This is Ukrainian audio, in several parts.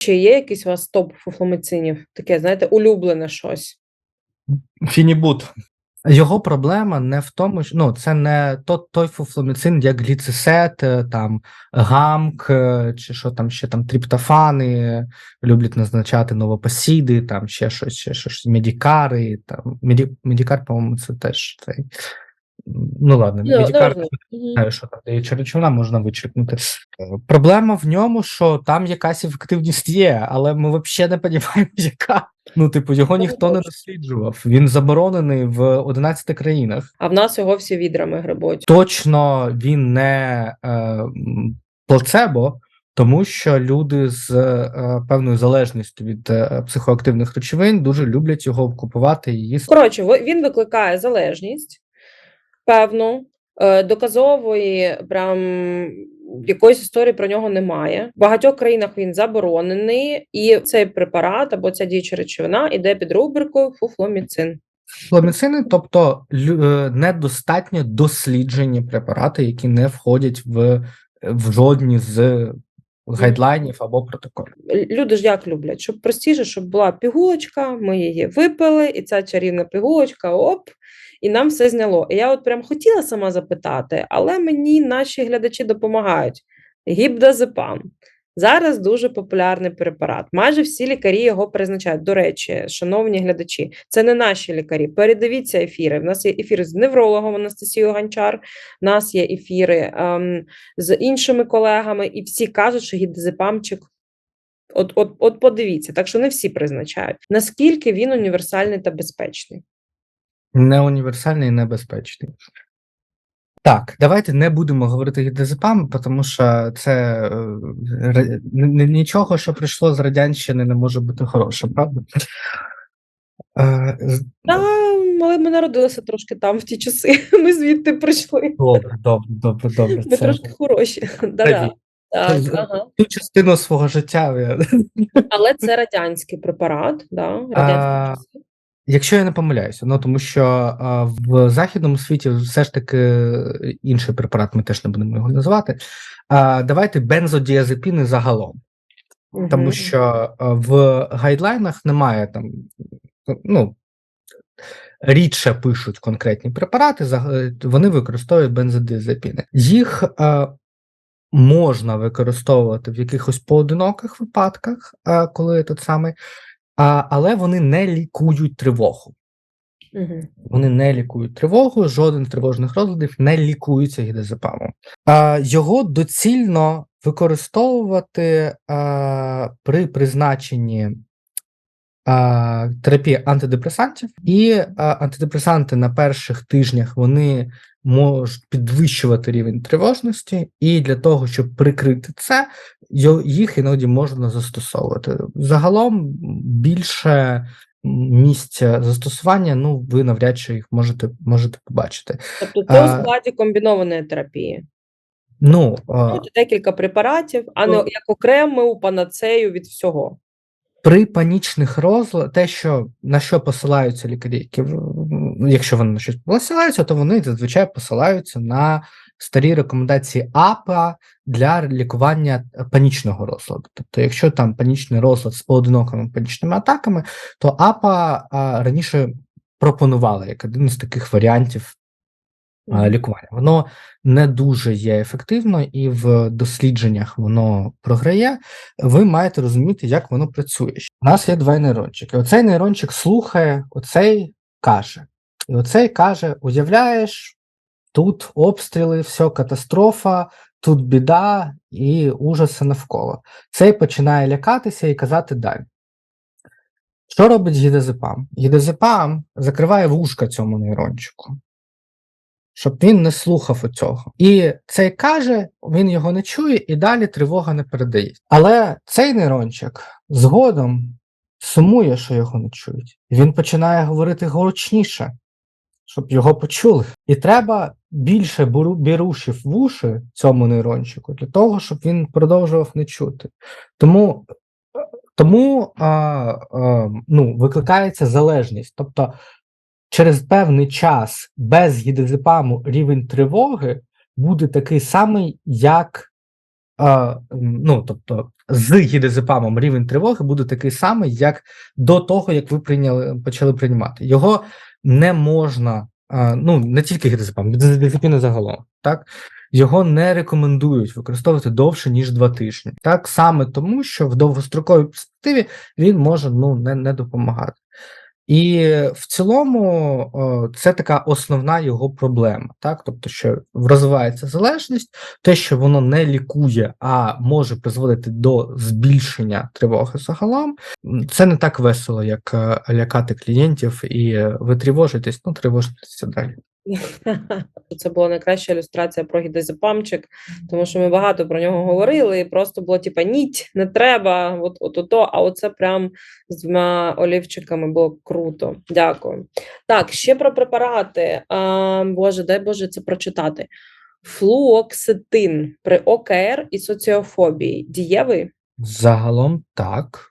Чи є якийсь у вас топ фуфломицинів? Таке, знаєте, улюблене щось? Фінібут. Його проблема не в тому, що ну, це не то, той фуфломіцин, як гліцисет, е, там гамк, е, чи що там ще там тріптофани люблять назначати новопосіди, там ще щось, ще щось, медікари. Там меді, медікар, по-моєму, це теж цей. Ну ладно, медікар ну, мгм. знаю, що там діюча речовина можна вичерпнути. Е, Проблема в ньому, що там якась ефективність є, але ми взагалі не розуміємо, яка. Ну, типу, його ніхто не досліджував. Він заборонений в 11 країнах. А в нас його всі відрами грибуть. Точно він не е, плацебо, тому що люди з е, певною залежністю від е, психоактивних речовин дуже люблять його купувати і їсти. Коротше, він викликає залежність певну, е, доказової прям якоїсь історії про нього немає. В багатьох країнах він заборонений, і цей препарат або ця діюча речовина іде під рубрикою фуфломіцин. Фломіцини, тобто е, недостатньо досліджені препарати, які не входять в, в жодні з гайдлайнів або протоколів. Люди ж як люблять, щоб простіше, щоб була пігулочка, ми її випили, і ця чарівна пігулочка, оп, і нам все зняло. І я от прям хотіла сама запитати, але мені наші глядачі допомагають. Гібдазепам. Зараз дуже популярний препарат. Майже всі лікарі його призначають. До речі, шановні глядачі, це не наші лікарі. Передивіться ефіри. У нас є ефіри з неврологом Анастасією Гончар, у нас є ефіри ем, з іншими колегами, і всі кажуть, що гідазепамчик От, от, от подивіться, так що не всі призначають. Наскільки він універсальний та безпечний? Не універсальний і небезпечний. Так, давайте не будемо говорити гідезепам, тому що це е, нічого, що прийшло з радянщини, не може бути хорошим, правда? Е, Та, але ми народилися трошки там в ті часи. Ми звідти прийшли. Добре, добре, добре, добре. Ми Це трошки хороші. Да-да. Так, Це- ага. ту частину свого життя. Але це радянський препарат, да, часи. Якщо я не помиляюся, ну тому що а, в західному світі все ж таки інший препарат, ми теж не будемо його називати. А, давайте бензодіазепіни загалом, тому що а, в гайдлайнах немає там, ну. Рідше пишуть конкретні препарати, вони використовують бензодіазепіни. Їх е, можна використовувати в якихось поодиноких випадках, е, коли тут саме, а, але вони не лікують тривогу. Мгм. Вони не лікують тривогу, жоден з тривожних розладів не лікується гідезепамом. А, його доцільно використовувати а, при призначенні а, терапії антидепресантів, і а, антидепресанти на перших тижнях вони можуть підвищувати рівень тривожності, і для того, щоб прикрити це, їх іноді можна застосовувати. Загалом більше місця застосування, ну ви навряд чи їх можете можете побачити. Тобто це у складі комбінованої терапії. Ну а, Ну, декілька препаратів, а не Ну. як окрему панацею від всього. При панічних розладах, те, що на що посилаються лікарі, які якщо вони на щось посилаються, то вони зазвичай посилаються на старі рекомендації АПА для лікування панічного розладу. Тобто, якщо там панічний розлад з поодинокими панічними атаками, то АПА а, раніше пропонувала як один з таких варіантів. Лікування. Воно не дуже є ефективно, і в дослідженнях воно програє. Ви маєте розуміти, як воно працює. У нас є два нейрончики. Оцей нейрончик слухає, оцей каже. І оцей каже: уявляєш, тут обстріли, все катастрофа, тут біда і ужаси навколо. Цей починає лякатися і казати далі. Що робить гідезепам? Гідезепам закриває вушка цьому нейрончику щоб він не слухав оцього. І цей каже, він його не чує, і далі тривога не передає. Але цей нейрончик згодом сумує, що його не чують. І він починає говорити гучніше, щоб його почули. І треба більше бірушів в уші цьому нейрончику для того, щоб він продовжував не чути. Тому, тому а, а, ну, викликається залежність. Тобто через певний час без гідезепаму рівень тривоги буде такий самий, як а, ну, тобто, з гідезепамом рівень тривоги буде такий самий, як до того, як ви прийняли, почали приймати. Його не можна, а, ну не тільки гідезепам, бензодиазепіни загалом, так його не рекомендують використовувати довше ніж два тижні. Так саме тому, що в довгостроковій перспективі він може ну не, не допомагати. І в цілому це така основна його проблема, так тобто, що розвивається залежність, те, що воно не лікує, а може призводити до збільшення тривоги загалом, це не так весело, як е, лякати клієнтів, і ви тривожитесь, ну тривожитеся далі. Це була найкраща ілюстрація про гідезепамчик, тому що ми багато про нього говорили, і просто було типа ніть, не треба, от от ото, а оце прям з двома олівчиками було круто. Дякую. Так, ще про препарати. А, Боже, дай Боже це прочитати. Флуоксетин при ОКР і соціофобії. Дієвий? Загалом так.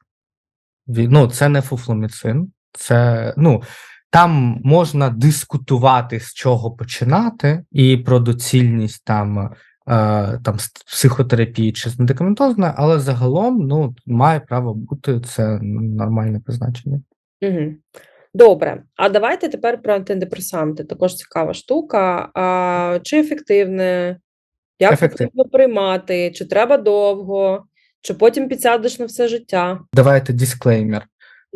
Ну, це не фуфломіцин, це ну. Там можна дискутувати, з чого починати, і про доцільність там, е, там психотерапії чи з медикаментозної, але загалом ну, має право бути це нормальне призначення. Угу. Добре, а давайте тепер про антидепресанти. Також цікава штука. А, чи ефективне? Як Ефективне. потрібно приймати? Чи треба довго? Чи потім підсядеш на все життя? Давайте дисклеймер.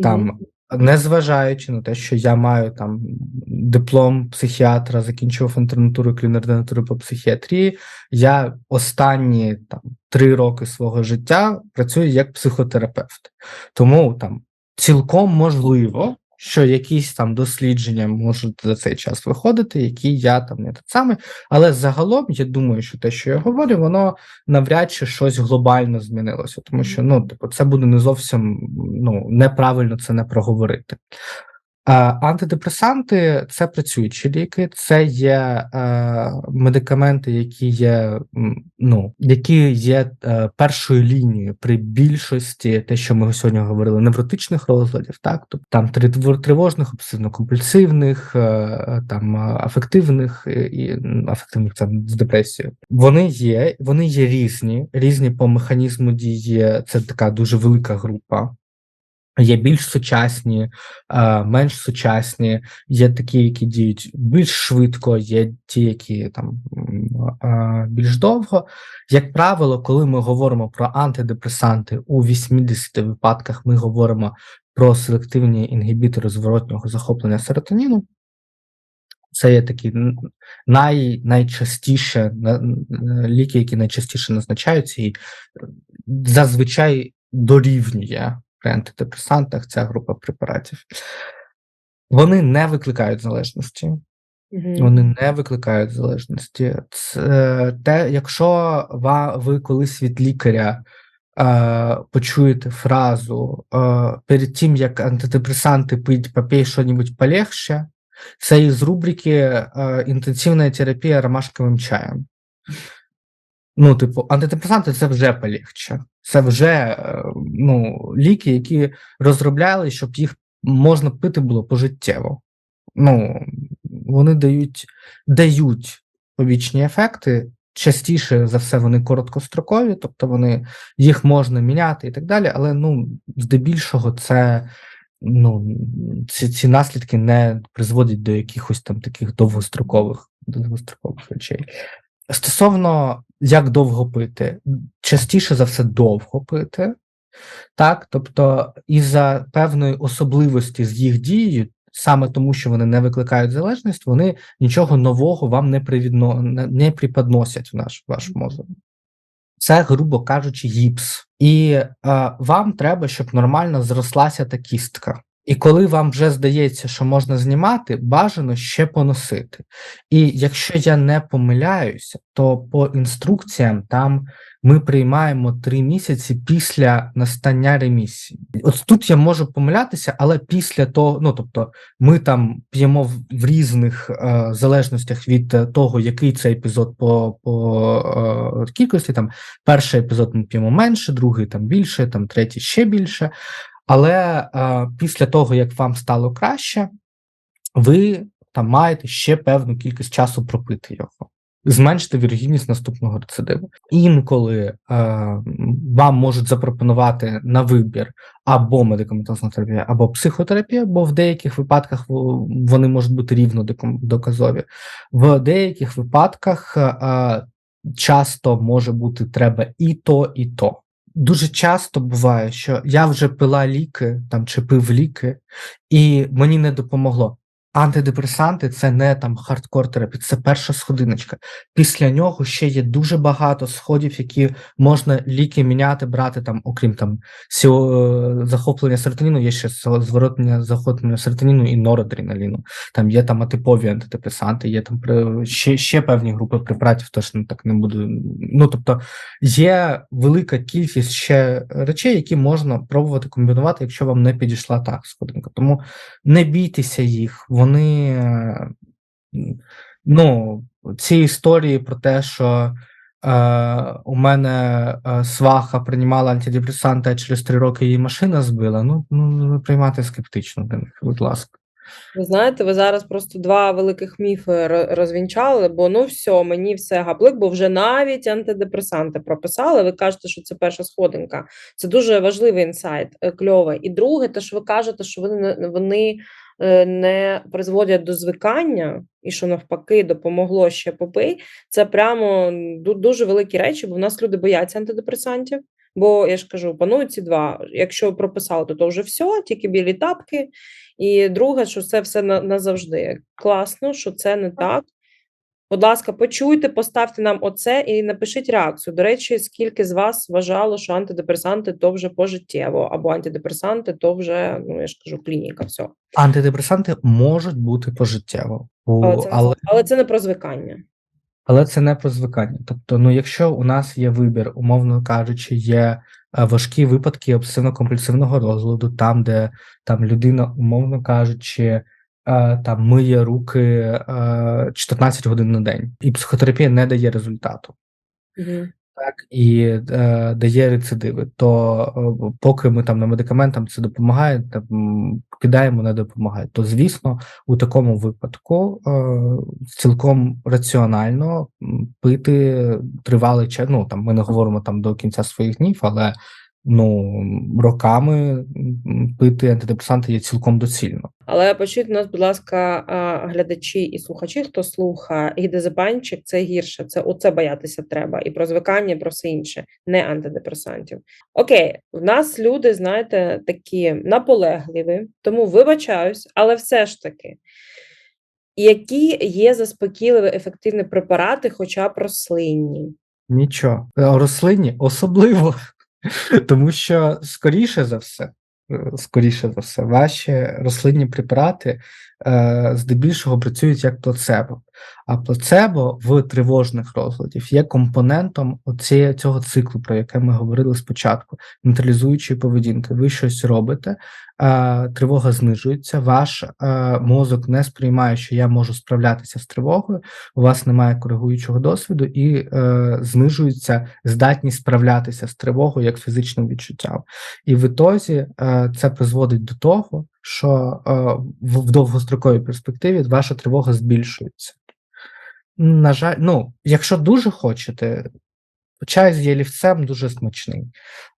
Там. Незважаючи на те, що я маю там диплом психіатра, закінчував інтернатуру клінординатуру по психіатрії, я останні там три роки свого життя працюю як психотерапевт. Тому там цілком можливо, що якісь там дослідження можуть за цей час виходити, які я там не те саме. Але загалом я думаю, що те, що я говорю, воно навряд чи щось глобально змінилося, тому що ну, типу, це буде не зовсім ну, неправильно це не проговорити. А, антидепресанти це працюючі ліки, це є е, медикаменти, які є, ну, які є е, першою лінією при більшості, те, що ми сьогодні говорили, невротичних розладів, так, тобто там тривожних, обсесивно-компульсивних, е, там е, афективних і, і афективних це з депресією. Вони є, вони є різні, різні по механізму дії. Це така дуже велика група. Є більш сучасні, е, менш сучасні, є такі, які діють більш швидко, є ті, які там е, більш довго. Як правило, коли ми говоримо про антидепресанти, у 80 випадках ми говоримо про селективні інгібітори зворотнього захоплення серотоніну. Це є такі най, найчастіше ліки, які найчастіше назначаються, і зазвичай дорівнює при антидепресантах ця група препаратів. Вони не викликають залежності. Мгм. Вони не викликають залежності. Це те, якщо ви колись від лікаря е, почуєте фразу е, перед тим, як антидепресанти пить, попей що-небудь полегше, це із рубрики е, інтенсивна терапія ромашковим чаєм. Ну, типу, антидепресанти це вже полегче. Це вже е, ну, ліки, які розробляли, щоб їх можна пити було пожиттєво. Ну, вони дають, дають побічні ефекти. Частіше за все вони короткострокові, тобто вони їх можна міняти і так далі, але ну, здебільшого, це ну, ці, ці наслідки не призводять до якихось там таких довгострокових, довгострокових речей. Стосовно як довго пити, частіше за все довго пити, так, тобто, із-за певної особливості з їх дією, саме тому, що вони не викликають залежність, вони нічого нового вам не привідно, не приподносять в наш ваш мозок. Це, грубо кажучи, гіпс. І е, вам треба, щоб нормально зрослася та кістка. І коли вам вже здається, що можна знімати, бажано ще поносити. І якщо я не помиляюся, то по інструкціям там ми приймаємо три місяці після настання ремісії. От тут я можу помилятися, але після того, ну тобто, ми там п'ємо в, різних е, залежностях від того, який це епізод по, по е, кількості. Там перший епізод ми п'ємо менше, другий там більше, там третій ще більше. Але е, після того, як вам стало краще, ви там маєте ще певну кількість часу пропити його. зменшити вірогідність наступного рецидиву. Інколи е, вам можуть запропонувати на вибір або медикаментозна терапія, або психотерапія, бо в деяких випадках вони можуть бути рівно доказові. В деяких випадках е, часто може бути треба і то, і то. Дуже часто буває, що я вже пила ліки там чи пив ліки, і мені не допомогло. Антидепресанти це не там хардкор терапія, це перша сходиночка. Після нього ще є дуже багато сходів, які можна ліки міняти, брати там, окрім там сіо- захоплення серотоніну, є ще со- зворотне захоплення серотоніну і норадреналіну. Там є там атипові антидепресанти, є там ще, ще певні групи препаратів, точно так не буду. Ну тобто є велика кількість ще речей, які можна пробувати комбінувати, якщо вам не підійшла та сходинка. Тому не бійтеся їх. Вони е, ну, ці історії про те, що е, у мене е, сваха приймала антидепресанти, а через три роки її машина збила. Ну, ну приймати скептично, до них, будь ласка. Ви знаєте, ви зараз просто два великих міфи розвінчали, бо ну все, мені все гаплик, бо вже навіть антидепресанти прописали. Ви кажете, що це перша сходинка. Це дуже важливий інсайт, е, кльовий. І друге, те, що ви кажете, що вони вони не призводять до звикання, і що навпаки допомогло ще попий. Це прямо дуже великі речі, бо в нас люди бояться антидепресантів. Бо я ж кажу, панують ці два. Якщо прописали, то, то вже все, тільки білі тапки. І друге, що це все назавжди. Класно, що це не так. Будь ласка, почуйте, поставте нам оце і напишіть реакцію. До речі, скільки з вас вважало, що антидепресанти то вже пожиттєво, або антидепресанти то вже, ну я ж кажу, клініка. Все. Антидепресанти можуть бути пожиттєво, Але це, але але це не про звикання. Але це не про звикання. Тобто, ну якщо у нас є вибір, умовно кажучи, є е, важкі випадки обсесивно-компульсивного розладу, там, де там людина, умовно кажучи, там миє руки е, 14 годин на день, і психотерапія не дає результату. Так, і е, дає рецидиви, то е, поки ми там на медикаментам це допомагає, там, кидаємо, не допомагає. То звісно, у такому випадку е, цілком раціонально пити тривалий час. Ну там ми не говоримо там до кінця своїх днів, але ну роками пити антидепресанти є цілком доцільно. Але почуйте нас, будь ласка, глядачі і слухачі, хто слухає, гідезепанчик це гірше. Це оце боятися треба. І про звикання, і про все інше, не антидепресантів. Окей, в нас люди, знаєте, такі наполегливі, тому вибачаюсь, але все ж таки. Які є заспокійливі ефективні препарати, хоча б рослинні? Нічого. Рослинні особливо, тому що скоріше за все, е, скоріше за все, ваші рослинні препарати здебільшого працюють як плацебо. А плацебо в тривожних розладів є компонентом оцієї, цього циклу, про яке ми говорили спочатку, нейтралізуючої поведінки. Ви щось робите, е, тривога знижується, ваш е, мозок не сприймає, що я можу справлятися з тривогою, у вас немає коригуючого досвіду і е, знижується здатність справлятися з тривогою як фізичним відчуттям. І в ітозі е, це призводить до того, що е, в, в довгостроковій перспективі ваша тривога збільшується. На жаль, ну, якщо дуже хочете, чай з ялівцем дуже смачний.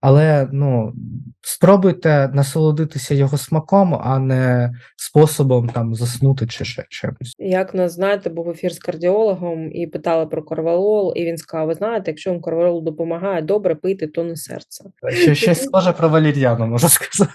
Але ну, спробуйте насолодитися його смаком, а не способом там заснути чи ще чимось. Як нас знаєте, був ефір з кардіологом і питали про корвалол, і він сказав: ви знаєте, якщо вам корвалол допомагає добре пити, то не серце. Ще щось схоже про валір'яну, можу сказати.